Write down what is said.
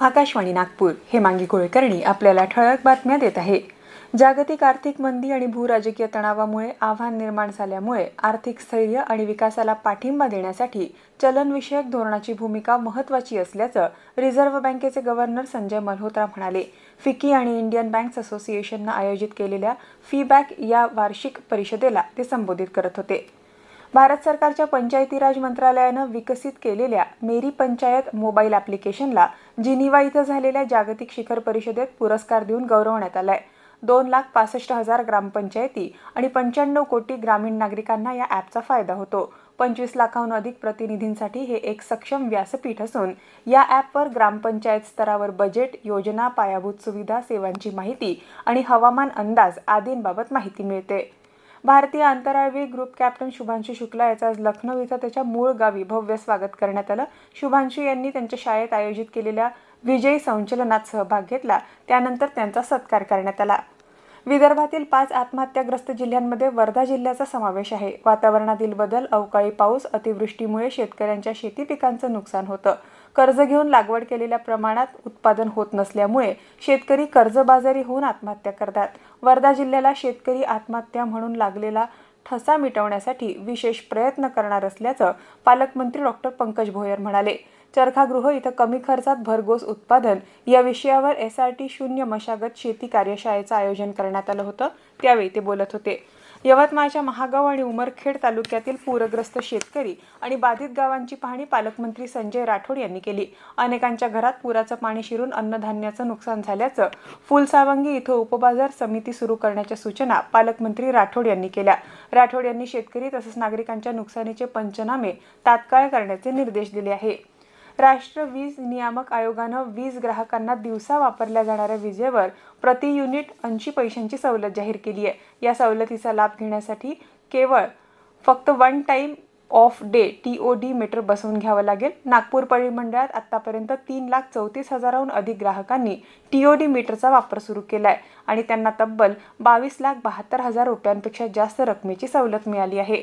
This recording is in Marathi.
आकाशवाणी नागपूर. हेमांगी कुलकर्णी आपल्याला ठळक बातम्या देत आहे. जागतिक आर्थिक मंदी आणि भूराजकीय तणावामुळे आव्हान निर्माण झाल्यामुळे आर्थिक स्थैर्य आणि विकासाला पाठिंबा देण्यासाठी चलनविषयक धोरणाची भूमिका महत्त्वाची असल्याचं रिझर्व्ह बँकेचे गव्हर्नर संजय मल्होत्रा म्हणाले. फिकी आणि इंडियन बँक्स असोसिएशननं आयोजित केलेल्या फीबॅक या वार्षिक परिषदेला ते संबोधित करत होते. भारत सरकारच्या पंचायती राज मंत्रालयानं विकसित केलेल्या मेरी पंचायत मोबाईल ॲप्लिकेशनला जिनिवा इथं झालेल्या जागतिक शिखर परिषदेत पुरस्कार देऊन गौरवण्यात आलाय. दोन लाख पासष्ट हजार ग्रामपंचायती आणि पंच्याण्णव कोटी ग्रामीण नागरिकांना या ॲपचा फायदा होतो. पंचवीस लाखाहून अधिक प्रतिनिधींसाठी हे एक सक्षम व्यासपीठ असून या ॲपवर ग्रामपंचायत स्तरावर बजेट योजना पायाभूत सुविधा सेवांची माहिती आणि हवामान अंदाज आदींबाबत माहिती मिळते. भारतीय अंतराळवीर ग्रुप कॅप्टन शुभांशू शुक्ला याचं आज लखनौ इथं त्याच्या मूळ गावी भव्य स्वागत करण्यात आलं. शुभांशू यांनी त्यांच्या शाळेत आयोजित केलेल्या विजयी संचलनात सहभाग घेतला. त्यानंतर त्यांचा सत्कार करण्यात आला. विदर्भातील पाच आत्महत्याग्रस्त जिल्ह्यांमध्ये वर्धा जिल्ह्याचा समावेश आहे. वातावरणातील बदल अवकाळी पाऊस अतिवृष्टीमुळे शेतकऱ्यांच्या शेती पिकांचं नुकसान होतं. कर्ज घेऊन लागवड केलेल्या प्रमाणात उत्पादन होत नसल्यामुळे शेतकरी कर्जबाजारी होऊन आत्महत्या करतात. वर्धा जिल्ह्याला शेतकरी आत्महत्या म्हणून लागलेला ठसा मिटवण्यासाठी विशेष प्रयत्न करणार असल्याचं पालकमंत्री डॉक्टर पंकज भोयर म्हणाले. चरखागृह इथं कमी खर्चात भरघोस उत्पादन. या विषयावर एस आर टी शून्य मशागत शेती कार्यशाळेचं आयोजन करण्यात आलं होतं. त्यावेळी ते बोलत होते. यवतमाळच्या महागाव आणि उमरखेड तालुक्यातील पूरग्रस्त शेतकरी आणि बाधित गावांची पाहणी पालकमंत्री संजय राठोड यांनी केली. अनेकांच्या घरात पुराचं पाणी शिरून अन्नधान्याचं नुकसान झाल्याचं फुलसावंगी इथं उपबाजार समिती सुरू करण्याच्या सूचना पालकमंत्री राठोड यांनी केल्या. राठोड यांनी शेतकरी तसंच नागरिकांच्या नुकसानीचे पंचनामे तात्काळ करण्याचे निर्देश दिले आहे. राष्ट्र वीज नियामक आयोगानं वीज ग्राहकांना दिवसा वापरल्या जाणाऱ्या विजेवर प्रति युनिट ऐंशी पैशांची सवलत जाहीर केली आहे. या सवलतीचा लाभ घेण्यासाठी केवळ फक्त one time of day T O D meter बसवून घ्यावं लागेल. नागपूर परिमंडळात आत्तापर्यंत तीन लाख चौतीस हजाराहून अधिक ग्राहकांनी टी ओ डी मीटरचा वापर सुरू केला आहे आणि त्यांना तब्बल बावीस लाख बहात्तर हजार रुपयांपेक्षा जास्त रकमेची सवलत मिळाली आहे.